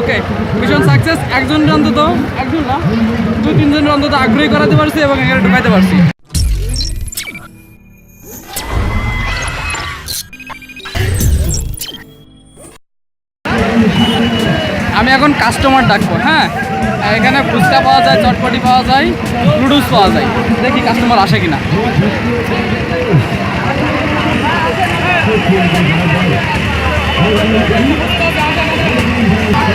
ওকে mission success একজন অন্তত একজন না? দু তিনজন অন্তত আগ্রহী করাতে পারছি এবং এখানে ঢুকাইতে পারছি। আমি এখন কাস্টমার ডাকবো হ্যাঁ? এখানে ফুচকা পাওয়া যায়, চটপটি পাওয়া যায় নুডলস পাওয়া যায়। দেখি কাস্টমার আসে কিনা। Thank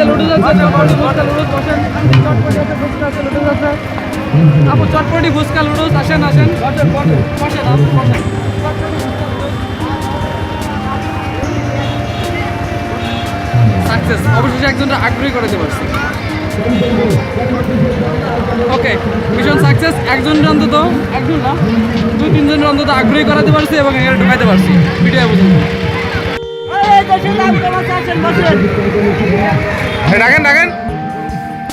আছে লুডুস আছে চটপটি ফুচকা লুডুস বসেন আপু চটপটি ফুচকা লুডুস আসেন আসেন। বসেন বসেন আপু, বসেন। সাকসেস অবশেষে একজনটা আগ্রহী করাতে পারছি ওকে ভীষণ সাকসেস একজনের অন্তত, একজন না, দুই, তিনজনের অন্তত আগ্রহী করাতে পারছি এবং এখানে ঢুকাইতে পারছি ভিডিও পর্যন্ত রাখেন রাখেন।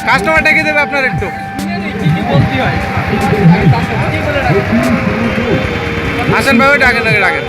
কাস্টমার ডেকে দেবে আপনার একটু। আসেন ভাই রাখেন ডাকেন রাখেন